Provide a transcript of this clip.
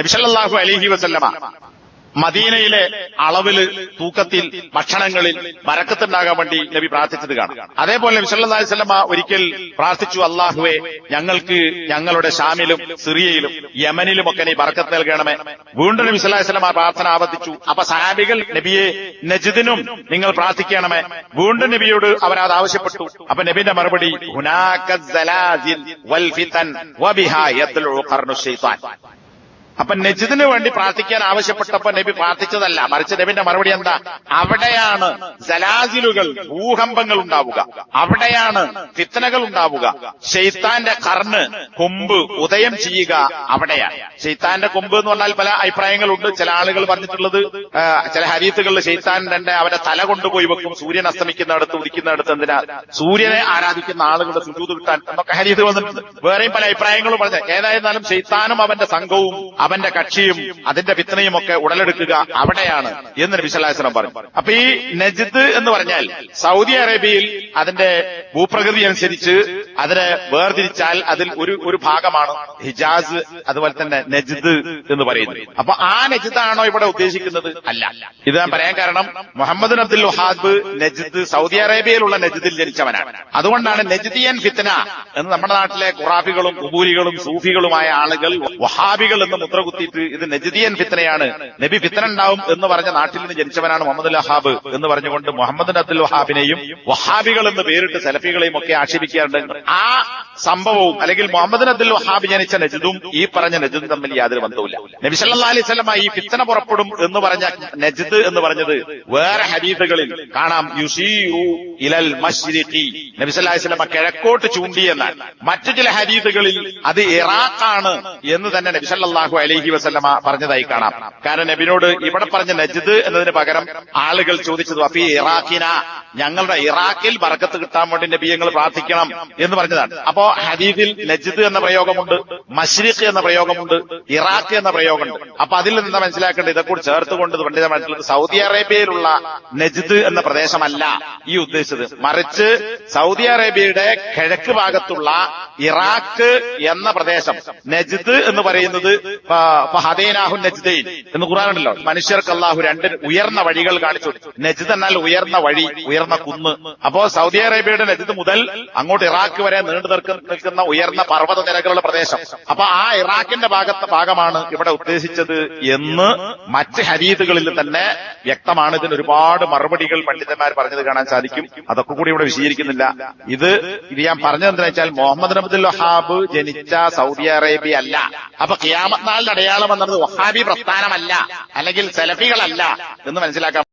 നബിസല്ലാഹു അലഹി വസല്ലമ മദീനയിലെ അളവിൽ തൂക്കത്തിൽ ഭക്ഷണങ്ങളിൽ വരക്കത്തുണ്ടാകാൻ വേണ്ടി നബി പ്രാർത്ഥിച്ചത് കാണാം. അതേപോലെ നബി സല്ലല്ലാഹു അലൈഹി വസല്ലമ ഒരിക്കൽ പ്രാർത്ഥിച്ചു അള്ളാഹുവെ ഞങ്ങൾക്ക് ഞങ്ങളുടെ ഷാമിലും സിറിയയിലും യമനിലും ഒക്കെ നീ വറക്കത്ത് നൽകണമേ. വീണ്ടും നബി സല്ലല്ലാഹു അലൈഹി വസല്ലമ പ്രാർത്ഥന ആവർത്തിച്ചു. അപ്പൊ സഹാബികൾ നബിയെ നജിദിനും നിങ്ങൾ പ്രാർത്ഥിക്കണമേ. വീണ്ടും നബിയോട് അവരത് ആവശ്യപ്പെട്ടു. അപ്പൊ നബിന്റെ മറുപടി അപ്പൊ നജിദിന് വേണ്ടി പ്രാർത്ഥിക്കാൻ ആവശ്യപ്പെട്ടപ്പോ നബി പ്രാർത്ഥിച്ചതല്ല. മറിച്ച് നബിന്റെ മറുപടി എന്താ? അവിടെയാണ് ജലാജിലുകൾ ഭൂകമ്പങ്ങൾ ഉണ്ടാവുക. അവിടെയാണ് ഫിത്തനകൾ ഉണ്ടാവുക. ഷെയ്ത്താന്റെ കർണ് കൊമ്പ് ഉദയം ചെയ്യുക അവിടെയാണ്. ഷെയ്ത്താന്റെ കൊമ്പ് എന്ന് പറഞ്ഞാൽ പല അഭിപ്രായങ്ങളുണ്ട്. ചില ആളുകൾ പറഞ്ഞിട്ടുള്ളത് ചില ഹരീത്തുകളിൽ ഷെയ്ത്താൻ തന്നെ അവരെ തല കൊണ്ടുപോയി വെക്കും. സൂര്യൻ അസ്തമിക്കുന്ന അടുത്ത് ഉദിക്കുന്ന ഉദിക്കുന്നിടത്ത് എന്തിനാ? സൂര്യനെ ആരാധിക്കുന്ന ആളുകളുടെ സുജൂത് കിട്ടാൻ എന്നൊക്കെ ഹരീത്ത് വന്നിട്ടുണ്ട്. വേറെയും പല അഭിപ്രായങ്ങളും പറഞ്ഞു. ഏതായിരുന്നാലും ഷെയ്ത്താനും അവന്റെ സംഘവും അവന്റെ കക്ഷിയും അതിന്റെ വിത്തനയും ഒക്കെ ഉടലെടുക്കുക അവിടെയാണ് എന്ന് വസല്ലം പറഞ്ഞു. അപ്പൊ ഈ നജിദ് എന്ന് പറഞ്ഞാൽ സൗദി അറേബ്യയിൽ അതിന്റെ ഭൂപ്രകൃതി അനുസരിച്ച് അതിനെ വേർതിരിച്ചാൽ അതിൽ ഒരു ഒരു ഭാഗമാണ് ഹിജാസ് അതുപോലെ തന്നെ നജിദ് എന്ന് പറയുന്നത്. അപ്പൊ ആ നജിദാണോ ഇവിടെ ഉദ്ദേശിക്കുന്നത്? അല്ല. ഇത് ഞാൻ പറയാൻ കാരണം Muhammad Abdul Wahhab Najd Saudi അറേബ്യയിലുള്ള നജിദിൽ ജനിച്ചവനാണ്. അതുകൊണ്ടാണ് നജിദിയൻ ഫിത്തന എന്ന് നമ്മുടെ നാട്ടിലെ ഖുറാഫികളും കുബൂരികളും സൂഫികളുമായ ആളുകൾ വഹാബികൾ എന്ന് മുദ്ര കുത്തിയിട്ട് ഇത് നജദിയൻ ഫിത്തനയാണ് നബി ഫിത്തന ഉണ്ടാവും എന്ന് പറഞ്ഞ നാട്ടിൽ നിന്ന് ജനിച്ചവനാണ് മുഹമ്മദ് വഹാബ് എന്ന് പറഞ്ഞുകൊണ്ട് മുഹമ്മദ് അബ്ദുൽ വഹാബിനെയും വഹാബികൾ എന്ന് പേരിട്ട് സെലഫികളെയും ഒക്കെ ആക്ഷേപിക്കാറുണ്ട്. ആ സംഭവവും അല്ലെങ്കിൽ മുഹമ്മദ് അബ്ദുൽ വഹാബ് ജനിച്ച നജദും ഈ പറഞ്ഞ നജദും തമ്മിൽ യാതൊരു ബന്ധവുമില്ല. നബി സല്ലാ അലൈഹി സ്വലമ ഈ ഫിത്തന പുറപ്പെടും എന്ന് പറഞ്ഞ നജദ് എന്ന് പറഞ്ഞത് വേറെ ഹദീസുകളിൽ കാണാം. യുസീറു ഇലൽ മശ്രിഖി. നബി സല്ലല്ലാഹു അലൈഹി കിഴക്കോട്ട് ചൂണ്ടി എന്നാണ് മറ്റു ചില ഹദീസുകളിൽ അത് ഇറാഖാണ് എന്ന് തന്നെ നബി സല്ലല്ലാഹു അലൈഹി വസല്ലമ പറഞ്ഞതായി കാണാം. കാരണം നബിനോട് ഇവിടെ പറഞ്ഞ നജിദ് എന്നതിന് പകരം ആളുകൾ ചോദിച്ചത് അപ്പൊ ഇറാഖിന ഞങ്ങളുടെ ഇറാഖിൽ ബർക്കത്ത് കിട്ടാൻ വേണ്ടി നബി ഞങ്ങൾ പ്രാർത്ഥിക്കണം എന്ന് പറഞ്ഞതാണ്. അപ്പോ ഹദീദിൽ നജിദ് എന്ന പ്രയോഗമുണ്ട് മഷ്രിഖ് എന്ന പ്രയോഗമുണ്ട് ഇറാഖ് എന്ന പ്രയോഗമുണ്ട്. അപ്പൊ അതിൽ നിന്ന് മനസ്സിലാക്കേണ്ടത്? ഇതെക്കൂടി ചേർത്തുകൊണ്ട് പണ്ഡിതമായിട്ടുള്ളത് സൗദി അറേബ്യയിലുള്ള നജിദ് എന്ന പ്രദേശമല്ല ഈ ഉദ്ദേശിച്ചത്. മറിച്ച് സൗദി അറേബ്യയുടെ കിഴക്ക് ഭാഗത്തുള്ള ഇറാഖ് എന്ന പ്രദേശം. നജിദ് എന്ന് പറയുന്നത് ഹദീനാഹു നജ്ദൈൻ. എന്ന് ഖുറാനുണ്ടല്ലോ മനുഷ്യർക്ക് അള്ളാഹു രണ്ട് ഉയർന്ന വഴികൾ കാണിച്ചു. നജ്ദ് എന്നാൽ ഉയർന്ന വഴി ഉയർന്ന കുന്ന്. അപ്പോ സൗദി അറേബ്യയുടെ നജിദ് മുതൽ അങ്ങോട്ട് ഇറാഖ് വരെ നീണ്ടു നിൽക്കുന്ന- ഉയർന്ന പർവത നിരകളുള്ള പ്രദേശം. അപ്പൊ ആ ഇറാഖിന്റെ ഭാഗത്തെ ഭാഗമാണ് ഇവിടെ ഉദ്ദേശിച്ചത് എന്ന് മറ്റ് ഹരീതുകളിൽ തന്നെ വ്യക്തമാണ്. ഇതിന് ഒരുപാട് മറുപടികൾ പണ്ഡിതന്മാർ പറഞ്ഞത് കാണാൻ സാധിക്കും. അതൊക്കെ കൂടി ഇവിടെ വിശദീകരിക്കുന്നില്ല. ഇത് ഇത് ഞാൻ പറഞ്ഞത് വെച്ചാൽ മുഹമ്മദ് അബ്ദുൽ വഹാബ് ജനിച്ച സൗദി അറേബ്യ അല്ല. അപ്പൊ ഖിയാമത്ത് അടയാളം എന്നത് വഹാബി പ്രസ്ഥാനമല്ല. അല്ലെങ്കിൽ സെലഫികളല്ല എന്ന് മനസ്സിലാക്കാൻ